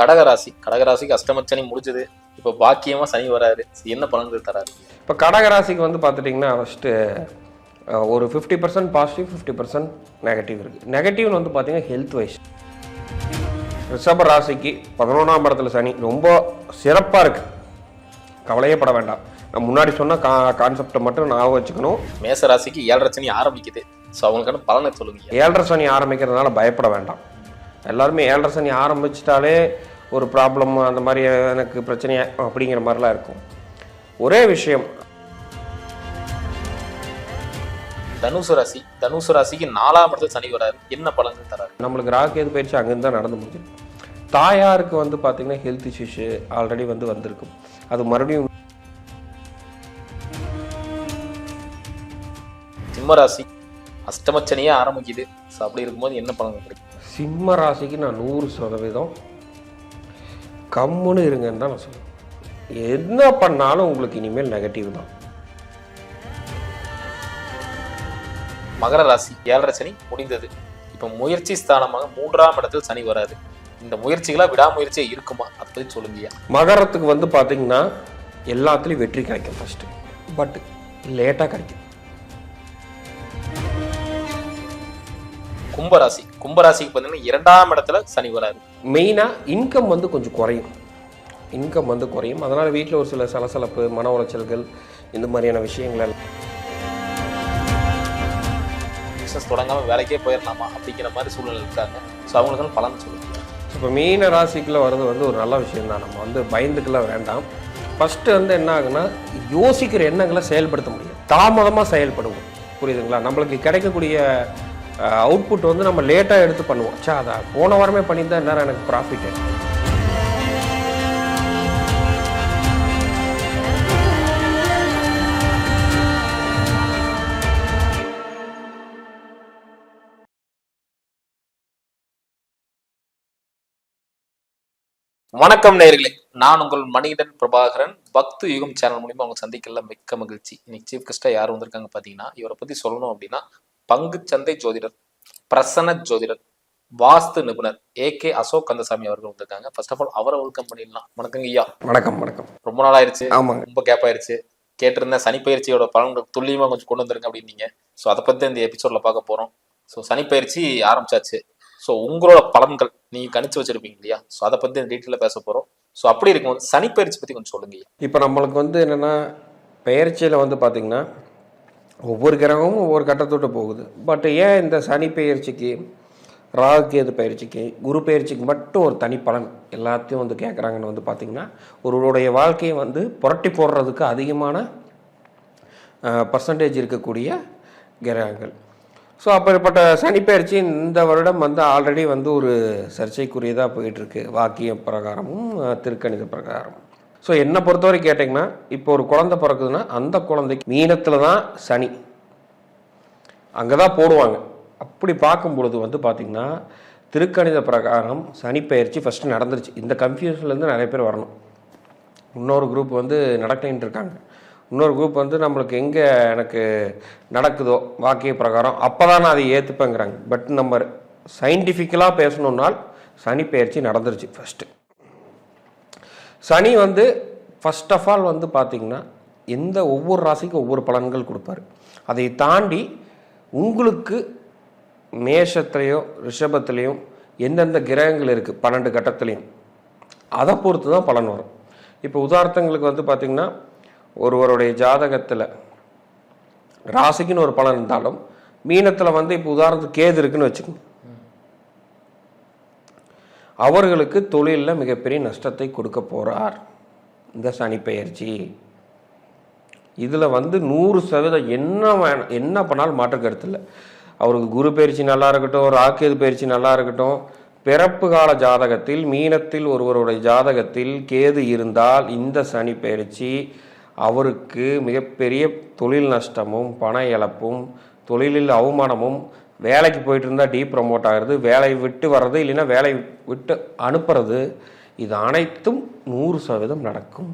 கடகராசி. கடகராசிக்கு அஷ்டமச்சனி முடிஞ்சது. இப்போ பாக்கியமா சனி வராரு. என்ன பலன்கள் தராரு? இப்போ கடகராசிக்கு வந்து பார்த்துட்டிங்கன்னா ஃபஸ்ட்டு ஒரு fifty percent positive fifty percent negative இருக்குது நெகட்டிவ்னு வந்து பார்த்தீங்கன்னா ஹெல்த் வைஸ் ரிஷப ராசிக்கு பதினொன்றாம் இடத்துல சனி ரொம்ப சிறப்பாக இருக்குது கவலையே பட வேண்டாம். நான் முன்னாடி சொன்ன கா கான்செப்டை மட்டும் ஞாபகம் வச்சுக்கணும். மேச ராசிக்கு ஏழரை சனி ஆரம்பிக்குது. ஸோ அவங்களுக்கான பலனை சொல்லுங்க. ஏழரை சனி ஆரம்பிக்கிறதுனால பயப்பட வேண்டாம். எல்லாருமே ஏழரை சனி ஆரம்பிச்சிட்டாலே ஒரு ப்ராப்ளம் அந்த மாதிரி எனக்கு பிரச்சனை அப்படிங்கிற மாதிரிலாம் இருக்கும். ஒரே விஷயம். தனுசு ராசி தனுசு ராசிக்கு நாலாம் இடத்துல சனி வராரு. என்ன பலன்கள் தராரு? நம்மளுக்கு ராக்கேது பயிற்சி அங்கேருந்து தான் நடந்து முடிஞ்சு தாயாருக்கு வந்து பார்த்தீங்கன்னா ஹெல்த் இஷ்யூஸ் ஆல்ரெடி வந்து வந்திருக்கும் அது மறுபடியும் சிம்ம ராசி அஷ்டமச்சனியே ஆரம்பிக்குது. ஸோ அப்படி இருக்கும்போது என்ன பலன்கள் கிடைக்கும்? சிம்ம ராசிக்கு நான் நூறு சதவீதம் கம்முன்னு இருங்கன்னு தான் நான் சொல்லுவேன் என்ன பண்ணாலும் உங்களுக்கு இனிமேல் நெகட்டிவ் தான். மகர ராசி ஏழரை சனி முடிந்தது. இப்போ முயற்சி ஸ்தானமாக மூன்றாம் இடத்தில் சனி வராது. இந்த முயற்சிகளா விடாமுயற்சியா இருக்குமா? அதை பத்தி சொல்லுங்கய்யா. மகரத்துக்கு வந்து பார்த்தீங்கன்னா எல்லாத்துலேயும் வெற்றி கிடைக்கும் ஃபஸ்ட்டு பட் லேட்டாக கிடைக்கும். கும்பராசி. கும்பராசிக்கு பார்த்தீங்கன்னா இரண்டாம் இடத்துல சனி வராது மெயினாக இன்கம் வந்து கொஞ்சம் குறையும். இன்கம் வந்து குறையும். அதனால் வீட்டில் ஒரு சில சலசலப்பு மன உளைச்சல்கள் இந்த மாதிரியான விஷயங்கள் எல்லாம். பிசினஸ் தொடங்காம வேலைக்கே போயிடலாமா அப்படிங்கிற மாதிரி சூழ்நிலை இருக்காங்க. ஸோ அவங்களுக்கான பலன் சொல்லுங்க. இப்போ மீன ராசிக்குள்ளே வர்றது வந்து ஒரு நல்ல விஷயம் தான் நம்ம வந்து பயந்துக்கெல்லாம் வேண்டாம். ஃபஸ்ட்டு வந்து என்ன ஆகுனா யோசிக்கிற எண்ணங்களை செயல்படுத்த முடியும். தாமதமாக செயல்படுவோம். புரியுதுங்களா? நம்மளுக்கு கிடைக்கக்கூடிய அவுட்புட் வந்து நம்ம லேட்டாக எடுத்து பண்ணுவோம். சே அதை போன வாரமே பண்ணியிருந்தா நேரம் எனக்கு ப்ராஃபிட்டு வணக்கம் நேர்களே நான் உங்கள் மணிகண்டன் பிரபாகரன். பக்து யுகம் சேனல் மூலியமா அவங்க சந்திக்கல மிக்க மகிழ்ச்சி. இன்னைக்கு சீஃப் கெஸ்டா யார் வந்திருக்காங்க பாத்தீங்கன்னா இவரை பத்தி சொல்லணும் அப்படின்னா பங்குச்சந்தை ஜோதிடர் பிரசன்ன ஜோதிடர் வாஸ்து நிபுணர் ஏ கே அசோக் கந்தசாமி அவர்கள் வந்திருக்காங்க. ஃபர்ஸ்ட் ஆஃப் ஆல் அவரை வெல்கம் பண்ணிடலாம். வணக்கங்க ஐயா. வணக்கம் வணக்கம். ரொம்ப நாள் ஆயிருச்சு. ஆமாங்க. ரொம்ப கேப் ஆயிருச்சு. கேட்டிருந்தேன் சனிப்பயிற்சியோட பலன்கள் துல்லியமா கொஞ்சம் கொண்டு வந்துருங்க அப்படின்னீங்க. ஸோ அதை பத்தி இந்த எபிசோட்ல பார்க்க போறோம். ஸோ சனிப்பயிற்சி ஆரம்பிச்சாச்சு. ஸோ உங்களோட பலன்கள் நீங்க கணிச்சு வச்சிருப்பீங்க இல்லையா? ஸோ அதை பத்தி டீட்டெயிலாக பேச போறோம். ஸோ அப்படி இருக்கும்போது சனிப்பயிற்சி பத்தி கொஞ்சம் சொல்லுங்க. இப்போ நம்மளுக்கு வந்து என்னென்னா பெயர்ச்சியில் வந்து பார்த்திங்கன்னா ஒவ்வொரு கிரகமும் ஒவ்வொரு கட்டத்தோட்டு போகுது. பட் ஏன் இந்த சனி பயிற்சிக்கு ராகு கேது பயிற்சிக்கு குரு பயிற்சிக்கு மட்டும் ஒரு தனி பலன் எல்லாத்தையும் வந்து கேட்குறாங்கன்னு வந்து பார்த்திங்கன்னா ஒருவருடைய வாழ்க்கையை வந்து புரட்டி போடுறதுக்கு அதிகமான பர்சன்டேஜ் இருக்கக்கூடிய கிரகங்கள். ஸோ அப்படிப்பட்ட சனி பயிற்சி இந்த வருடம் வந்து ஆல்ரெடி வந்து ஒரு சர்ச்சைக்குரியதாக போயிட்டுருக்கு வாக்கிய பிரகாரமும் திருக்கணித பிரகாரமும். ஸோ என்னை பொறுத்தவரை கேட்டிங்கன்னா இப்போ ஒரு குழந்தை பிறக்குதுன்னா அந்த குழந்தைக்கு மீனத்தில் தான் சனி. அங்கே தான் போடுவாங்க. அப்படி பார்க்கும் பொழுது வந்து பார்த்திங்கன்னா திருக்கணித பிரகாரம் சனி பயிற்சி ஃபஸ்ட்டு நடந்துருச்சு. இந்த கன்ஃபியூஷன்லேருந்து நிறைய பேர் வரணும். இன்னொரு குரூப் வந்து நடக்கிட்டு இருக்காங்க. இன்னொரு குரூப் வந்து நம்மளுக்கு எங்கே எனக்கு நடக்குதோ வாக்கிய பிரகாரம் அப்போ தான் நான் அதை ஏற்றுப்பேங்கிறாங்க பட் நம்ம சயின்டிஃபிக்கலாக பேசணுன்னால் சனி பயிற்சி நடந்துருச்சு ஃபஸ்ட்டு சனி வந்து ஃபஸ்ட் ஆஃப் ஆல் வந்து பார்த்திங்கன்னா எந்த ஒவ்வொரு ராசிக்கும் ஒவ்வொரு பலன்கள் கொடுப்பாரு. அதை தாண்டி உங்களுக்கு மேஷத்துலேயோ ரிஷபத்துலேயும் எந்தெந்த கிரகங்கள் இருக்குது பன்னெண்டு கட்டத்துலேயும். அதை பொறுத்து தான் பலன் வரும். இப்போ உதாரணங்களுக்கு வந்து பார்த்திங்கன்னா ஒருவருடைய ஜாதகத்தில் ராசிக்குன்னு ஒரு பலன் இருந்தாலும் மீனத்தில் வந்து இப்போ உதாரணத்துக்கு கேது இருக்குன்னு வச்சுக்கோங்க. அவர்களுக்கு தொழிலில் மிகப்பெரிய நஷ்டத்தை கொடுக்க போகிறார் இந்த சனிப்பெயர்ச்சி இதில் வந்து நூறு சதவீதம் என்ன வேணும் என்ன பண்ணாலும் மாற்று கருத்தில் இல்லை. அவருக்கு குரு பயிற்சி நல்லா இருக்கட்டும் ராக்கேது பயிற்சி நல்லா இருக்கட்டும். பிறப்பு கால ஜாதகத்தில் மீனத்தில் ஒருவருடைய ஜாதகத்தில் கேது இருந்தால் இந்த சனி பயிற்சி அவருக்கு மிகப்பெரிய தொழில் நஷ்டமும் பண இழப்பும் தொழிலில் அவமானமும் வேலைக்கு போயிட்டு இருந்தால் டீ ப்ரமோட் ஆகிறது வேலையை விட்டு வர்றது இல்லைன்னா வேலையை விட்டு அனுப்புறது இது அனைத்தும் நூறு சதவீதம் நடக்கும்.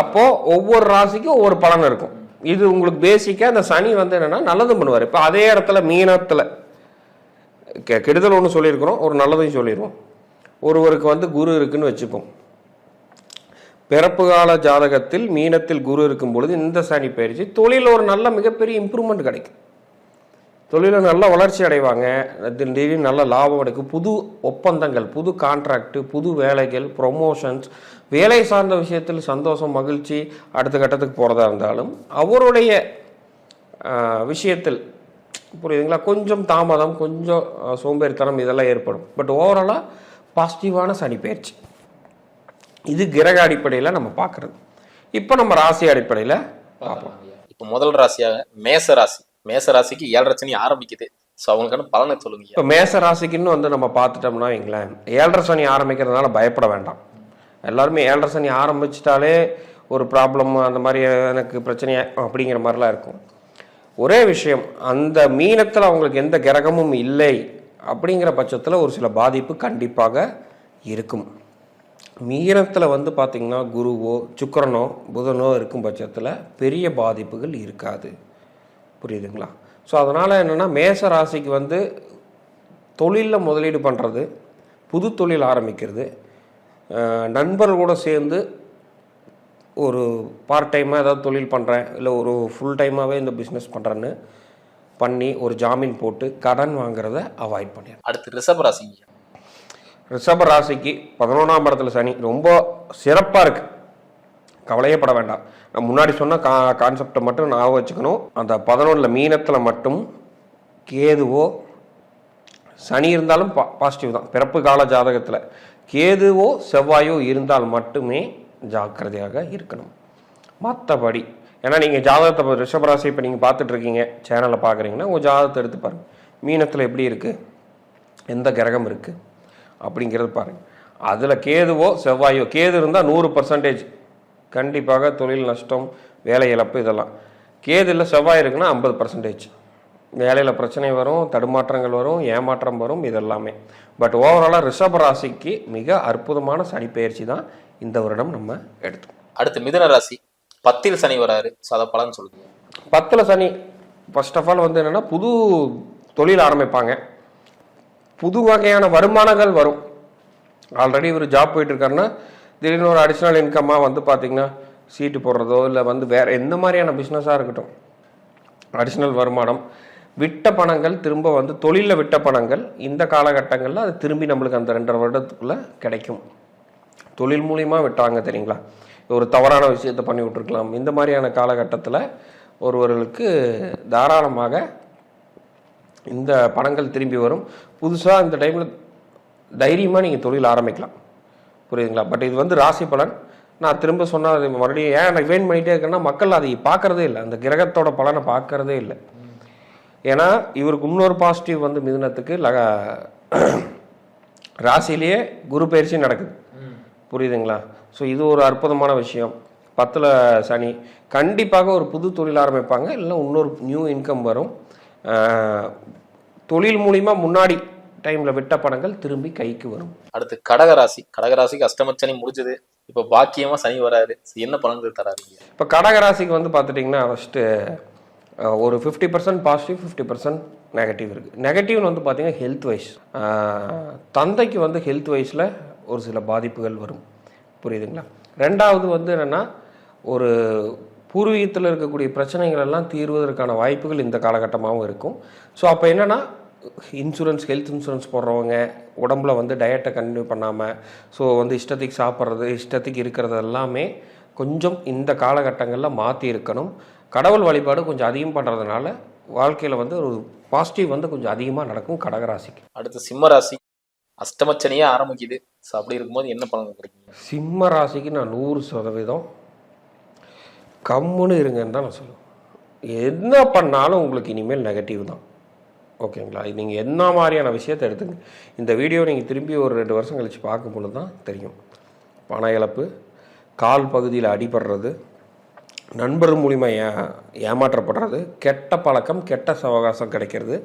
அப்போ ஒவ்வொரு ராசிக்கும் ஒவ்வொரு பலன் இருக்கும். இது உங்களுக்கு பேசிக்காக இந்த சனி வந்து என்னன்னா நல்லதும் பண்ணுவார். இப்போ அதே இடத்துல மீனத்தில் கெ கெடுதல் ஒன்று சொல்லியிருக்கிறோம் ஒரு நல்லதையும் சொல்லிடுவோம் ஒருவருக்கு வந்து குரு இருக்குன்னு வச்சுப்போம். பிறப்பு கால ஜாதகத்தில் மீனத்தில் குரு இருக்கும் பொழுது இந்த சனி பயிற்சி தொழில் ஒரு நல்ல மிகப்பெரிய இம்ப்ரூவ்மெண்ட் கிடைக்கும். தொழிலில் நல்ல வளர்ச்சி அடைவாங்க. திடீர்னு நல்ல லாபம் கிடைக்கும் புது ஒப்பந்தங்கள் புது கான்ட்ராக்ட் புது வேலைகள் ப்ரொமோஷன்ஸ் வேலை சார்ந்த விஷயத்தில் சந்தோஷம் மகிழ்ச்சி அடுத்த கட்டத்துக்கு போகிறதா இருந்தாலும் அவருடைய விஷயத்தில் புரியுதுங்களா? கொஞ்சம் தாமதம் கொஞ்சம் சோம்பேறித்தனம் இதெல்லாம் ஏற்படும். பட் ஓவராலாக பாசிட்டிவான சனி பயிற்சி இது கிரக அடிப்படையில் நம்ம பார்க்குறது இப்போ நம்ம ராசி அடிப்படையில் பார்ப்போம் இப்போ முதல் ராசியாக மேச ராசி. மேசராசிக்கு ஏழரை சனி ஆரம்பிக்குது. ஸோ அவங்களுக்கான பலனை சொல்லுங்க. இப்போ மேச ராசிக்குன்னு வந்து நம்ம பார்த்துட்டோம்னா வைங்களேன் ஏழரை சனி ஆரம்பிக்கிறதுனால பயப்பட வேண்டாம். எல்லாருமே ஏழரை சனி ஆரம்பிச்சிட்டாலே ஒரு ப்ராப்ளம் அந்த மாதிரி எனக்கு பிரச்சனை அப்படிங்கிற மாதிரிலாம் இருக்கும். ஒரே விஷயம் அந்த மீனத்தில் அவங்களுக்கு எந்த கிரகமும் இல்லை அப்படிங்கிற பட்சத்தில் ஒரு சில பாதிப்பு கண்டிப்பாக இருக்கும். மீனத்தில் வந்து பார்த்திங்கன்னா குருவோ சுக்கரனோ புதனோ இருக்கும் பட்சத்தில் பெரிய பாதிப்புகள் இருக்காது. புரியுதுங்களா? ஸோ அதனால் என்னென்னா மேச ராசிக்கு வந்து தொழிலில் முதலீடு பண்ணுறது புது தொழில் ஆரம்பிக்கிறது நண்பர்களோட சேர்ந்து ஒரு பார்ட் டைமாக ஏதாவது தொழில் பண்ணுறேன் இல்லை ஒரு ஃபுல் டைமாகவே இந்த பிஸ்னஸ் பண்ணுறேன்னு பண்ணி ஒரு ஜாமீன் போட்டு கடன் வாங்குறத அவாய்ட் பண்ணிடணும் அடுத்து ரிஷப ராசிங்க. ரிஷப ராசிக்கு பதினொன்றாம் இடத்துல சனி ரொம்ப சிறப்பாக இருக்கு. கவலையே பட வேண்டாம். நான் முன்னாடி சொன்ன கா கான்செப்டை மட்டும் ஞாபகம் வச்சுக்கணும். அந்த பதினொன்றில் மீனத்தில் மட்டும் கேதுவோ சனி இருந்தாலும் பா பாசிட்டிவ் தான். பிறப்பு கால ஜாதகத்தில் கேதுவோ செவ்வாயோ இருந்தால் மட்டுமே ஜாக்கிரதையாக இருக்கணும். மற்றபடி ஏன்னா நீங்கள் ஜாதகத்தை ரிஷபராசி இப்போ நீங்கள் பார்த்துட்ருக்கீங்க சேனலை பார்க்குறீங்கன்னா உங்கள் ஜாதகத்தை எடுத்து பாருங்கள் மீனத்தில் எப்படி இருக்குது எந்த கிரகம் இருக்குது அப்படிங்கிறது பாருங்கள் அதில் கேதுவோ செவ்வாயோ கேது இருந்தால் நூறு பர்சன்டேஜ் கண்டிப்பாக தொழில் நஷ்டம் வேலை இழப்பு இதெல்லாம். கேது இல்லை செவ்வாய் இருக்குன்னா ஐம்பது பர்சன்டேஜ் வேலையில் பிரச்சனை வரும் தடுமாற்றங்கள் வரும் ஏமாற்றம் வரும் இதெல்லாமே. பட் ஓவராலாக ரிஷப ராசிக்கு மிக அற்புதமான சனி பயிற்சி தான் இந்த வருடம் நம்ம எடுத்தோம். அடுத்து மிதுன ராசி. பத்தில் சனி வராரு. அதை பலன் சொல்லுங்க. பத்தில் சனி ஃபர்ஸ்ட் ஆஃப் ஆல் வந்து என்னென்னா புது தொழில் ஆரம்பிப்பாங்க. புது வகையான வருமானங்கள் வரும். ஆல்ரெடி இவர் ஜாப் போயிட்டு இருக்காருன்னா திடீர்னு ஒரு அடிஷ்னல் இன்கம்மாக வந்து பார்த்தீங்கன்னா சீட்டு போடுறதோ இல்லை வந்து வேறு எந்த மாதிரியான பிஸ்னஸாக இருக்கட்டும். அடிஷ்னல் வருமானம். விட்ட பணங்கள் திரும்ப வந்து தொழிலில் விட்ட பணங்கள் இந்த காலகட்டங்களில் அது திரும்பி நம்மளுக்கு அந்த ரெண்டரை வருடத்துக்குள்ளே கிடைக்கும். தொழில் மூலியமாக விட்டாங்க தெரியுங்களா? ஒரு தவறான விஷயத்தை பண்ணி விட்டுருக்கலாம். இந்த மாதிரியான காலகட்டத்தில் ஒருவர்களுக்கு தாராளமாக இந்த பணங்கள் திரும்பி வரும். புதுசாக இந்த டைமில் தைரியமாக நீங்கள் தொழில் ஆரம்பிக்கலாம். புரியுதுங்களா? பட் இது வந்து ராசி பலன். நான் திரும்ப சொன்னால் அது மறுபடியும் ஏன் எனக்கு வெயின் பண்ணிகிட்டே இருக்கேன்னா மக்கள் அதை பார்க்கறதே இல்லை. அந்த கிரகத்தோட பலனை பார்க்கறதே இல்லை. ஏன்னா இவருக்கு இன்னொரு பாசிட்டிவ் வந்து மிதுனத்துக்கு லக ராசிலேயே குரு பயிற்சி நடக்குது. புரியுதுங்களா? ஸோ இது ஒரு அற்புதமான விஷயம். பத்தில் சனி. கண்டிப்பாக ஒரு புது தொழில் ஆரம்பிப்பாங்க. இல்லை இன்னொரு நியூ இன்கம் வரும். தொழில் மூலிமா முன்னாடி டைமில் விட்ட பணங்கள் திரும்பி கைக்கு வரும். அடுத்து கடக ராசி கடக ராசிக்கு அஷ்டம சனி முடிஞ்சது. இப்போ பாக்கியமா சனி வராரு. So என்ன பலன்கள் தராருங்க இப்போ கடகராசிக்கு வந்து பார்த்துட்டிங்கன்னா ஃபஸ்ட்டு ஒரு fifty percent positive fifty percent negative இருக்குது நெகட்டிவ்னு வந்து பார்த்தீங்கன்னா ஹெல்த் வைஸ் தந்தைக்கு வந்து ஹெல்த் வைஸில் ஒரு சில பாதிப்புகள் வரும். புரியுதுங்களா? ரெண்டாவது வந்து என்னென்னா ஒரு பூர்வீகத்தில் இருக்கக்கூடிய பிரச்சனைகள் எல்லாம் தீர்வதற்கான வாய்ப்புகள் இந்த காலகட்டமாகவும் இருக்கும். ஸோ அப்போ என்னென்னா இன்சூரன்ஸ் ஹெல்த் இன்சூரன்ஸ் போடுறவங்க உடம்புல வந்து டயட்டை கண்டினியூ பண்ணாமல் ஸோ வந்து இஷ்டத்துக்கு சாப்பிட்றது இஷ்டத்துக்கு இருக்கிறது எல்லாமே கொஞ்சம் இந்த காலகட்டங்களில் மாற்றி இருக்கணும். கடவுள் வழிபாடு கொஞ்சம் அதிகம் பண்ணுறதுனால வாழ்க்கையில் வந்து ஒரு பாசிட்டிவ் வந்து கொஞ்சம் அதிகமாக நடக்கும் கடகராசிக்கு. அடுத்து சிம்ம ராசி. அஷ்டம சனியே ஆரம்பிக்குது. ஸோ அப்படி இருக்கும்போது என்ன பலன் சிம்ம ராசிக்கு நான் நூறு சதவீதம் கம்முன்னு இருங்கன்னு தான் நான் சொல்லுவேன். என்ன பண்ணாலும் உங்களுக்கு இனிமேல் நெகட்டிவ் தான். ஓகேங்களா? நீங்கள் என்ன மாதிரியான விஷயத்தை எடுத்துங்க. இந்த வீடியோ நீங்கள் திரும்பி ஒரு ரெண்டு வருஷம் கழித்து பார்க்கும் பொழுது தான் தெரியும். பண இழப்பு கால் பகுதியில் அடிபடுறது நண்பர் மூலிமா ஏ ஏமாற்றப்படுறது கெட்ட பழக்கம் கெட்ட சவகாசம் கிடைக்கிறது.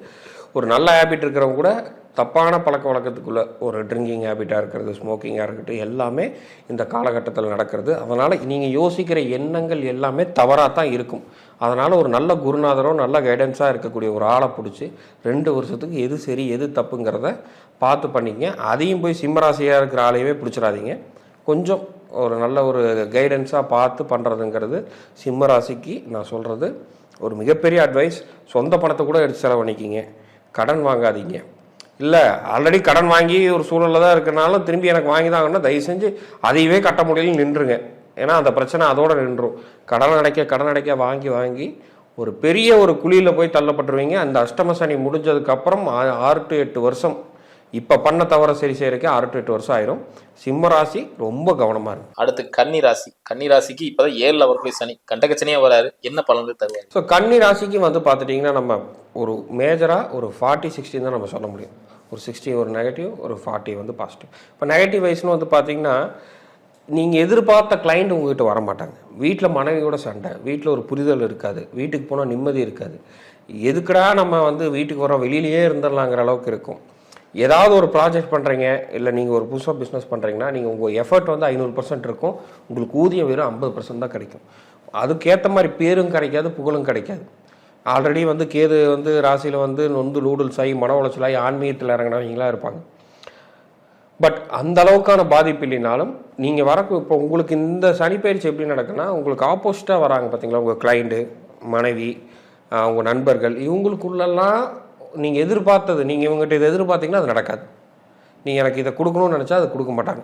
ஒரு நல்ல ஹேபிட் இருக்கிறவங்க கூட தப்பான பழக்க வழக்கத்துக்குள்ளே ஒரு ட்ரிங்கிங் ஹேபிட்டாக இருக்கிறது ஸ்மோக்கிங்காக இருக்கட்டும் எல்லாமே இந்த காலகட்டத்தில் நடக்கிறது. அதனால் நீங்கள் யோசிக்கிற எண்ணங்கள் எல்லாமே தவறாக தான் இருக்கும். அதனால் ஒரு நல்ல குருநாதரோ நல்ல கைடன்ஸாக இருக்கக்கூடிய ஒரு ஆளை பிடிச்சி ரெண்டு வருஷத்துக்கு எது சரி எது தப்புங்கிறத பார்த்து பண்ணிக்கங்க. அதையும் போய் சிம்மராசியாக இருக்கிற ஆளையவே பிடிச்சிடாதீங்க. கொஞ்சம் ஒரு நல்ல ஒரு கைடன்ஸாக பார்த்து பண்ணுறதுங்கிறது சிம்மராசிக்கு நான் சொல்கிறது ஒரு மிகப்பெரிய அட்வைஸ் சொந்த பணத்தை கூட எடுத்து செலவழிக்கிங்க கடன் வாங்காதீங்க. இல்லை ஆல்ரெடி கடன் வாங்கி ஒரு சூழலில் தான் இருக்கனாலும் திரும்பி எனக்கு வாங்கி தாங்கன்னா தயவு செஞ்சு அதையவே கட்ட முடியல நின்றுங்க. ஏன்னா அந்த பிரச்சனை அதோட நின்றும். கடன் அடைக்க கடன் அடைக்க வாங்கி வாங்கி ஒரு பெரிய ஒரு குழியில் போய் தள்ளப்பட்டுருவீங்க. அந்த அஷ்டம சனி முடிஞ்சதுக்கப்புறம் ஆறு டு எட்டு வருஷம். இப்போ பண்ண தவிர சரி செய்யறதுக்கே ஆறு டு எட்டு வருஷம் ஆயிரும். சிம்ம ராசி ரொம்ப கவனமாக இருக்கும் அடுத்து கன்னி ராசி. கன்னி ராசிக்கு இப்பதான் ஏழுல வரக்கூடிய சனி. கண்டக சனியா வராரு. என்ன பலன்கள் தருவாரு? ஸோ கன்னி ராசிக்கு வந்து பார்த்துட்டிங்கன்னா நம்ம ஒரு மேஜராக ஒரு ஃபார்ட்டி சிக்ஸ்டின் தான் நம்ம சொல்ல முடியும். ஒரு சிக்ஸ்டி ஒரு நெகட்டிவ் ஒரு ஃபார்ட்டி வந்து பாசிட்டிவ் இப்போ நெகட்டிவ் வைஸ்னு வந்து பார்த்தீங்கன்னா நீங்கள் எதிர்பார்த்த கிளைண்ட் உங்ககிட்ட வர மாட்டாங்க வீட்டில் மனைவியோட சண்டை வீட்டில் ஒரு புரிதல் இருக்காது வீட்டுக்கு போனால் நிம்மதி இருக்காது. எதுக்குடா நம்ம வந்து வீட்டுக்கு வரோம் வெளியிலேயே இருந்துடலாங்கிற அளவுக்கு இருக்கும். ஏதாவது ஒரு ப்ராஜெக்ட் பண்ணுறீங்க இல்லை நீங்கள் ஒரு புதுசாக பிஸ்னஸ் பண்ணுறீங்கன்னா நீங்கள் உங்கள் எஃபர்ட் வந்து ஐநூறு பர்சன்ட் இருக்கும். உங்களுக்கு ஊதியம் வெறும் ஐம்பது பர்சன்ட் தான் கிடைக்கும். அதுக்கேற்ற மாதிரி பேரும் கிடைக்காது புகழும் கிடைக்காது. ஆல்ரெடி வந்து கேது வந்து ராசியில் வந்து நொந்து லூடுல்ஸ் ஆகி மன உளைச்சலாகி ஆன்மீகத்தில் இறங்கினவங்களாம் இருப்பாங்க. பட் அந்த அளவுக்கான பாதிப்பு இல்லைனாலும் நீங்கள் வர இப்போ உங்களுக்கு இந்த சனிப்பயிற்சி எப்படி நடக்குன்னா உங்களுக்கு ஆப்போசிட்டாக வராங்க பார்த்தீங்களா உங்கள் கிளைண்ட்டு மனைவி ஆஹ் உங்க நண்பர்கள் இவங்களுக்குள்ளெல்லாம் நீங்கள் எதிர்பார்த்தது நீங்கள் இவங்ககிட்ட இதை எதிர்பார்த்தீங்கன்னா அது நடக்காது. நீங்கள் எனக்கு இதை கொடுக்கணும்னு நினச்சா அது கொடுக்க மாட்டாங்க.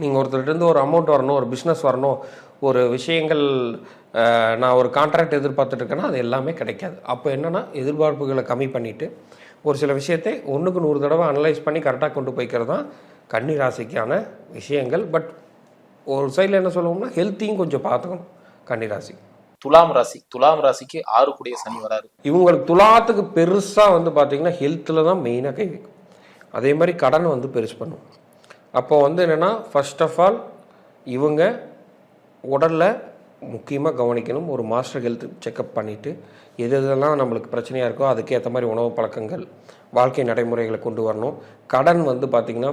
நீங்கள் ஒருத்தர்கிட்ட ஒரு அமௌண்ட் வரணும் ஒரு பிஸ்னஸ் வரணும் ஒரு விஷயங்கள் நான் ஒரு கான்ட்ராக்ட் எதிர்பார்த்துட்டு இருக்கேன்னா அது எல்லாமே கிடைக்காது. அப்போ என்னென்னா எதிர்பார்ப்புகளை கம்மி பண்ணிவிட்டு ஒரு சில விஷயத்தை ஒன்றுக்கு நூறு தடவை அனலைஸ் பண்ணி கரெக்டாக கொண்டு போய்க்கிறது தான் கன்னி ராசிக்கான விஷயங்கள். பட் ஒரு சைடில் என்ன சொல்லுவோம்னா ஹெல்த்தையும் கொஞ்சம் பார்த்துக்கணும் கன்னி ராசி துலாம் ராசி துலாம் ராசிக்கு ஆறு கூடிய சனி வராரு. இவங்களுக்கு துலாத்துக்கு பெருசாக வந்து பார்த்தீங்கன்னா ஹெல்த்தில் தான் மெயினாக கை வைக்கும். அதே மாதிரி கடனை வந்து பெருசு பண்ணும். அப்போ வந்து என்னென்னா ஃபர்ஸ்ட் ஆஃப் ஆல் இவங்க உடலில் முக்கியமாக கவனிக்கணும். ஒரு மாஸ்டர் ஹெல்த் செக்கப் பண்ணிவிட்டு எது எதெல்லாம் நம்மளுக்கு பிரச்சனையாக இருக்கோ அதுக்கேற்ற மாதிரி உணவு பழக்கங்கள் வாழ்க்கை நடைமுறைகளை கொண்டு வரணும். கடன் வந்து பார்த்திங்கன்னா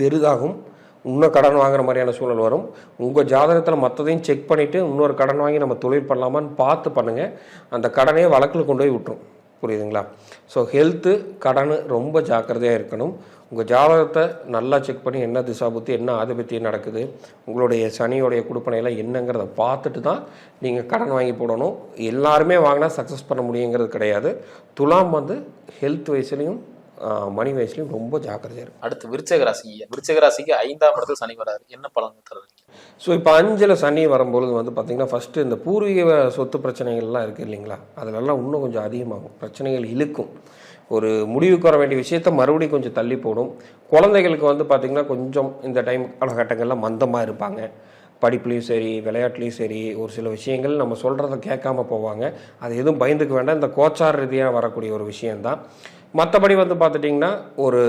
பெரிதாகும். இன்னும் கடன் வாங்குற மாதிரியான சூழல் வரும். உங்கள் ஜாதகத்தில் மற்றதையும் செக் பண்ணிவிட்டு இன்னொரு கடன் வாங்கி நம்ம தொழில் பண்ணலாமான்னு பார்த்து பண்ணுங்கள் அந்த கடனையே வழக்கில் கொண்டு போய் விட்டுரும். புரியுதுங்களா? ஸோ ஹெல்த்து கடன் ரொம்ப ஜாக்கிரதையாக இருக்கணும். உங்கள் ஜாதகத்தை நல்லா செக் பண்ணி என்ன திசாபுத்தி என்ன ஆதிபத்தியம் நடக்குது உங்களுடைய சனியோடைய கொடுப்பனையெல்லாம் என்னங்கிறத பார்த்துட்டு தான் நீங்கள் கடன் வாங்கி போடணும். எல்லாருமே வாங்கினா சக்ஸஸ் பண்ண முடியுங்கிறது கிடையாது. துலாம் வந்து ஹெல்த் வயசுலையும் மணி வயசுலையும் ரொம்ப ஜாக்கிரதையாக இருக்கும் அடுத்து விருச்சக ராசி. விருச்சக ராசிக்கு ஐந்தாம் இடத்துல சனி வராரு. என்ன பலன்கள் தருவாரு ஸோ இப்போ அஞ்சில் சனி வரும்பொழுது வந்து பார்த்திங்கன்னா ஃபஸ்ட்டு இந்த பூர்வீக சொத்து பிரச்சனைகள்லாம் இருக்குது இல்லைங்களா? அதிலெல்லாம் இன்னும் கொஞ்சம் அதிகமாகும். பிரச்சனைகள் இழுக்கும். ஒரு முடிவுக்கு வர வேண்டிய விஷயத்த மறுபடியும் கொஞ்சம் தள்ளி போடும் குழந்தைகளுக்கு வந்து பார்த்திங்கன்னா கொஞ்சம் இந்த டைம் காலகட்டங்கள்லாம் மந்தமாக இருப்பாங்க. படிப்புலேயும் சரி விளையாட்டுலேயும் சரி ஒரு சில விஷயங்கள் நம்ம சொல்கிறத கேட்காம போவாங்க. அது எதுவும் பயந்துக்க வேண்டாம். இந்த கோச்சார் ரீதியாக வரக்கூடிய ஒரு விஷயந்தான் மற்றபடி வந்து பார்த்துட்டிங்கன்னா ஒரு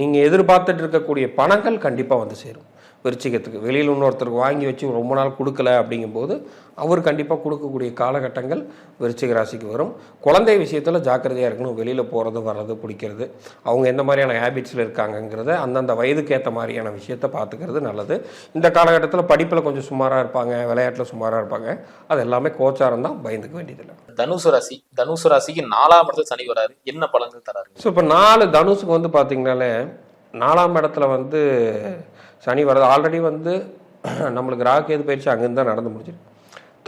நீங்கள் எதிர்பார்த்துட்டு இருக்கக்கூடிய பணங்கள் கண்டிப்பாக வந்து சேரும். விருச்சிகத்துக்கு. வெளியில் இன்னொருத்தருக்கு வாங்கி வச்சு ரொம்ப நாள் கொடுக்கல அப்படிங்கும்போது அவர் கண்டிப்பாக கொடுக்கக்கூடிய காலகட்டங்கள் விருச்சிக ராசிக்கு வரும். குழந்தை விஷயத்தில் ஜாக்கிரதையாக இருக்கணும். வெளியில் போகிறது வர்றது பிடிக்கிறது அவங்க எந்த மாதிரியான ஹேபிட்ஸில் இருக்காங்கங்கிறத அந்தந்த வயதுக்கு ஏற்ற மாதிரியான விஷயத்தை பார்த்துக்கிறது நல்லது. இந்த காலகட்டத்தில் படிப்பில் கொஞ்சம் சுமாராக இருப்பாங்க விளையாட்டில் சுமாராக இருப்பாங்க. அது எல்லாமே கோச்சாரம் தான். பயந்துக்க வேண்டியதில்லை. தனுசு ராசி தனுசு ராசிக்கு நாலாம் இடத்துல சனி வராரு. என்ன பலன்கள் தராரு? ஸோ இப்போ நாலு தனுஷுக்கு வந்து பார்த்தீங்கனாலே நாலாம் இடத்துல வந்து சனி வருது. ஆல்ரெடி வந்து நம்மளுக்கு ராகேது பயிற்சி அங்கேருந்து தான் நடந்து முடிஞ்சிருக்கு.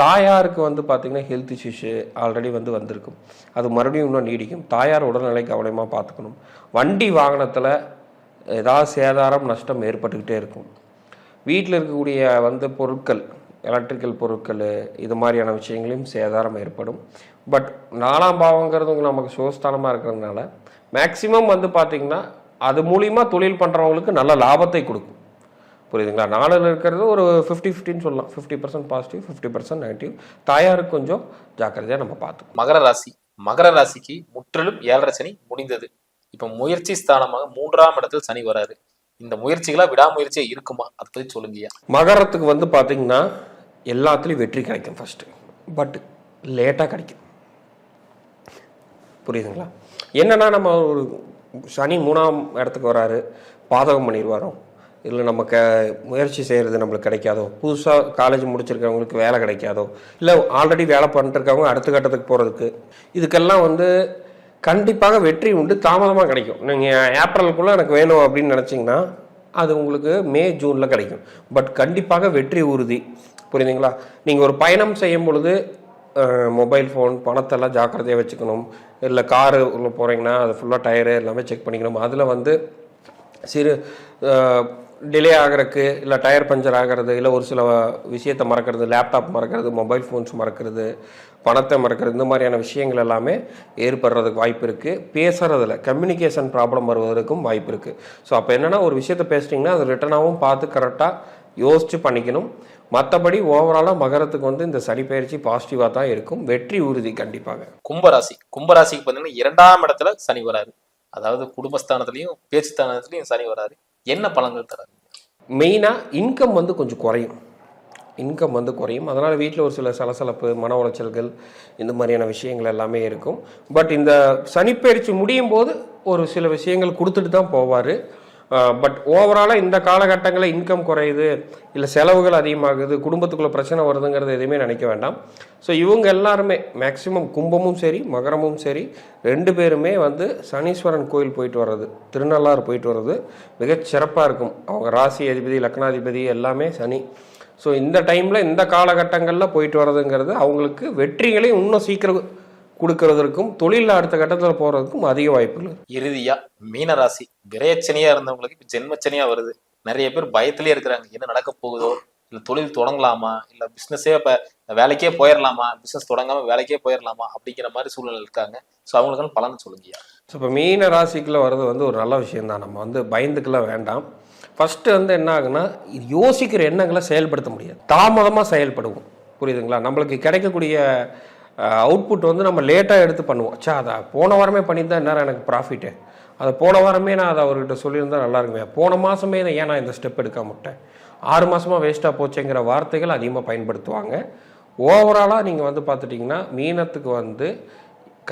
தாயாருக்கு வந்து பார்த்திங்கன்னா ஹெல்த் இஷ்யூஸு ஆல்ரெடி வந்து வந்திருக்கும். அது மறுபடியும் இன்னும் நீடிக்கும். தாயார் உடல்நிலை கவனமாக பார்த்துக்கணும் வண்டி வாகனத்தில் ஏதாவது சேதாரம் நஷ்டம் ஏற்பட்டுக்கிட்டே இருக்கும். வீட்டில் இருக்கக்கூடிய வந்து பொருட்கள் எலக்ட்ரிக்கல் பொருட்கள் இது மாதிரியான விஷயங்களையும் சேதாரம் ஏற்படும். பட் நாலாம் பாவங்கிறது நமக்கு சுகஸ்தானமாக இருக்கிறதுனால மேக்சிமம் வந்து பார்த்திங்கன்னா அது மூலிமா தொழில் பண்ணுறவங்களுக்கு நல்ல லாபத்தை கொடுக்கும். புரியுதுங்களா? நாளில் இருக்கிறது ஒரு ஃபிஃப்டி ஃபிஃப்டின்னு சொல்லலாம். Fifty percent positive fifty percent negative தாயாருக்கு கொஞ்சம் ஜாக்கிரதையாக நம்ம பார்த்துக்கணும். மகர ராசி. மகர ராசிக்கு முற்றிலும் ஏழரை சனி முடிந்தது. இப்ப முயற்சி ஸ்தானமாக மூன்றாம் இடத்தில் சனி வராரு. இந்த முயற்சிகளா விடாமுயற்சியா இருக்குமா? அதை பத்தி சொல்லுங்கய்யா. மகரத்துக்கு வந்து பார்த்தீங்கன்னா எல்லாத்துலேயும் வெற்றி கிடைக்கும் ஃபஸ்ட்டு பட் லேட்டாக கிடைக்கும். புரியுதுங்களா? என்னன்னா நம்ம ஒரு சனி மூணாம் இடத்துக்கு வராரு. பாதகம் பண்ணிடுவாரோ? இல்லை நம்ம க முயற்சி செய்கிறது நம்மளுக்கு கிடைக்காதோ? புதுசாக காலேஜ் முடிச்சிருக்கவங்களுக்கு வேலை கிடைக்காதோ? இல்லை ஆல்ரெடி வேலை பண்ணிட்டுருக்கவங்க அடுத்த கட்டத்துக்கு போகிறதுக்கு இதுக்கெல்லாம் வந்து கண்டிப்பாக வெற்றி உண்டு தாமதமாக கிடைக்கும். நீங்கள் ஏப்ரலுக்குள்ளே எனக்கு வேணும் அப்படின்னு நினச்சிங்கன்னா அது உங்களுக்கு மே ஜூனில் கிடைக்கும். பட் கண்டிப்பாக வெற்றி உறுதி. புரியுதுங்களா? நீங்கள் ஒரு பயணம் செய்யும் பொழுது மொபைல் ஃபோன் பணத்தெல்லாம் ஜாக்கிரதையாக வச்சுக்கணும். இல்லை காரு உள்ளே போகிறீங்கன்னா அது ஃபுல்லாக டயரு எல்லாமே செக் பண்ணிக்கணும். அதில் வந்து சிறு டிலே ஆகிறதுக்கு இல்லை டயர் பஞ்சர் ஆகிறது இல்லை ஒரு சில விஷயத்தை மறக்கிறது லேப்டாப் மறக்கிறது மொபைல் ஃபோன்ஸ் மறக்கிறது பணத்தை மறக்கிறது இந்த மாதிரியான விஷயங்கள் எல்லாமே ஏற்படுறதுக்கு வாய்ப்பு இருக்குது பேசுகிறதுல கம்யூனிகேஷன் ப்ராப்ளம் வருவதற்கும் வாய்ப்பு இருக்குது ஸோ அப்போ என்னென்னா ஒரு விஷயத்தை பேசிட்டிங்கன்னா அது ரிட்டனாகவும் பார்த்து கரெக்டாக யோசித்து பண்ணிக்கணும். மற்றபடி ஓவராலாக மகரத்துக்கு வந்து இந்த சனி பயிற்சி பாசிட்டிவாக தான் இருக்கும். வெற்றி உறுதி கண்டிப்பாக. கும்பராசி. கும்பராசிக்கு பார்த்தீங்கன்னா இரண்டாம் இடத்துல சனி வராரு. அதாவது குடும்பஸ்தானத்துலேயும் பேச்சுஸ்தானத்துலேயும் சனி வராரு. என்ன பலன்கள் தராது? மெயினாக இன்கம் வந்து கொஞ்சம் குறையும். இன்கம் வந்து குறையும். அதனால் வீட்டில் ஒரு சில சலசலப்பு மன உளைச்சல்கள் இந்த மாதிரியான விஷயங்கள் எல்லாமே இருக்கும். பட் இந்த சனிப்பெயர்ச்சி முடியும் போது ஒரு சில விஷயங்கள் கொடுத்துட்டு தான் போவார். பட் ஓவராலாக இந்த காலகட்டங்களில் இன்கம் குறையுது இல்லை செலவுகள் அதிகமாகுது குடும்பத்துக்குள்ளே பிரச்சனை வருதுங்கிறது எதுவுமே நினைக்க வேண்டாம். ஸோ இவங்க எல்லாருமே மேக்சிமம் கும்பமும் சரி மகரமும் சரி ரெண்டு பேருமே வந்து சனீஸ்வரன் கோயில் போயிட்டு வர்றது திருநள்ளாறு போயிட்டு வர்றது மிகச் சிறப்பாக இருக்கும். அவங்க ராசி அதிபதி லக்னாதிபதி எல்லாமே சனி. ஸோ இந்த டைமில் இந்த காலகட்டங்களில் போயிட்டு வர்றதுங்கிறது அவங்களுக்கு வெற்றிகளை இன்னும் சீக்கிரம் கொடுக்கறதற்கும் தொழிலில் அடுத்த கட்டத்தில் போகிறதுக்கும் அதிக வாய்ப்புகள் இறுதியா மீனராசி விரயச்சனியா இருந்தவங்களுக்கு இப்ப ஜென்மச்சனியா வருது. நிறைய பேர் பயத்திலே இருக்கிறாங்க. என்ன நடக்க போகுதோ? இல்ல தொழில் தொடங்கலாமா? இல்ல பிசினஸே இப்ப வேலைக்கே போயிடலாமா பிசினஸ் தொடங்காம வேலைக்கே போயிடலாமா அப்படிங்கிற மாதிரி சூழ்நிலை இருக்காங்க. ஸோ அவங்களுக்கான பலன் சொல்லுங்கய்யா. ஸோ இப்போ மீன ராசிக்குள்ளே வர்றது வந்து ஒரு நல்ல விஷயம்தான். நம்ம வந்து பயந்துக்கெல்லாம் வேண்டாம். ஃபஸ்ட்டு வந்து என்ன ஆகுனா இது யோசிக்கிற எண்ணங்களை செயல்படுத்த முடியாது. தாமதமாக செயல்படுவோம். புரியுதுங்களா? நம்மளுக்கு கிடைக்கக்கூடிய அவுட்புட் வந்து நம்ம லேட்டாக எடுத்து பண்ணுவோம். சே அதை போன வாரமே பண்ணியிருந்தா நேரம் எனக்கு ப்ராஃபிட்டு அதை போன வாரமே நான் அதை அவர்கிட்ட சொல்லியிருந்தால் நல்லா இருக்குமே. போன மாதமே நான் ஏன் நான் இந்த ஸ்டெப் எடுக்க மாட்டேன் ஆறு மாதமாக வேஸ்ட்டாக போச்சுங்கிற வார்த்தைகள் அதிகமாக பயன்படுத்துவாங்க. ஓவராலாக நீங்கள் வந்து பார்த்துட்டிங்கன்னா மீனத்துக்கு வந்து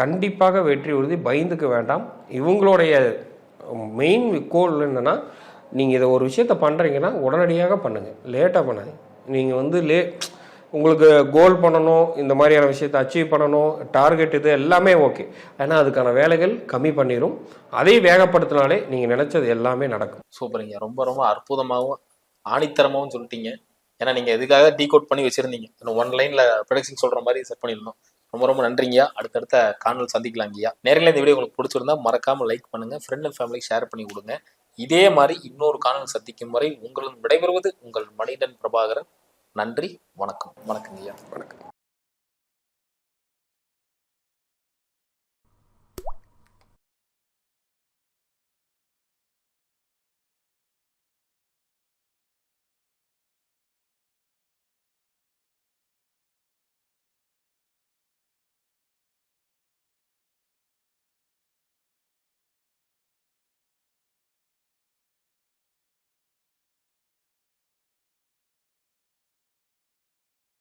கண்டிப்பாக வெற்றி உறுதி பயந்துக்க வேண்டாம். இவங்களுடைய மெயின் கோல் என்னென்னா நீங்கள் இதை ஒரு விஷயத்த பண்ணுறீங்கன்னா உடனடியாக பண்ணுங்கள் லேட்டாக பண்ணாதீங்க. நீங்கள் வந்து லே உங்களுக்கு கோல் பண்ணணும் இந்த மாதிரியான விஷயத்தை அச்சீவ் பண்ணணும் டார்கெட் இது எல்லாமே ஓகே ஆனால் அதுக்கான வேலைகள் கம்மி பண்ணிடும் அதை வேகப்படுத்தினாலே நீங்கள் நினச்சது எல்லாமே நடக்கும். சூப்பருங்க. ரொம்ப ரொம்ப அற்புதமாகவும் ஆணித்தரமாகவும் சொல்லிட்டீங்க. ஏன்னா நீங்கள் எதுக்காக டீ கோட் பண்ணி வச்சிருந்தீங்க? இன்னும் ஒன் லைனில் ப்ரொடக்ஷன் சொல்கிற மாதிரி செட் பண்ணியிருந்தோம் ரொம்ப ரொம்ப நன்றிங்கய்யா. அடுத்தடுத்த காணொல் ஐயா. நேரில் இந்த வீடியோ உங்களுக்கு பிடிச்சிருந்தா மறக்காமல் லைக் பண்ணுங்கள் ஃப்ரெண்ட் அண்ட் ஃபேமிலி ஷேர் பண்ணி கொடுங்க. இதே மாதிரி இன்னொரு காணொல் சந்திக்கும் வரை உங்களுடன் விடைபெறுவது உங்கள் மணிடன் பிரபாகரன். நன்றி வணக்கம். வணக்கங்கய்யா. வணக்கம்.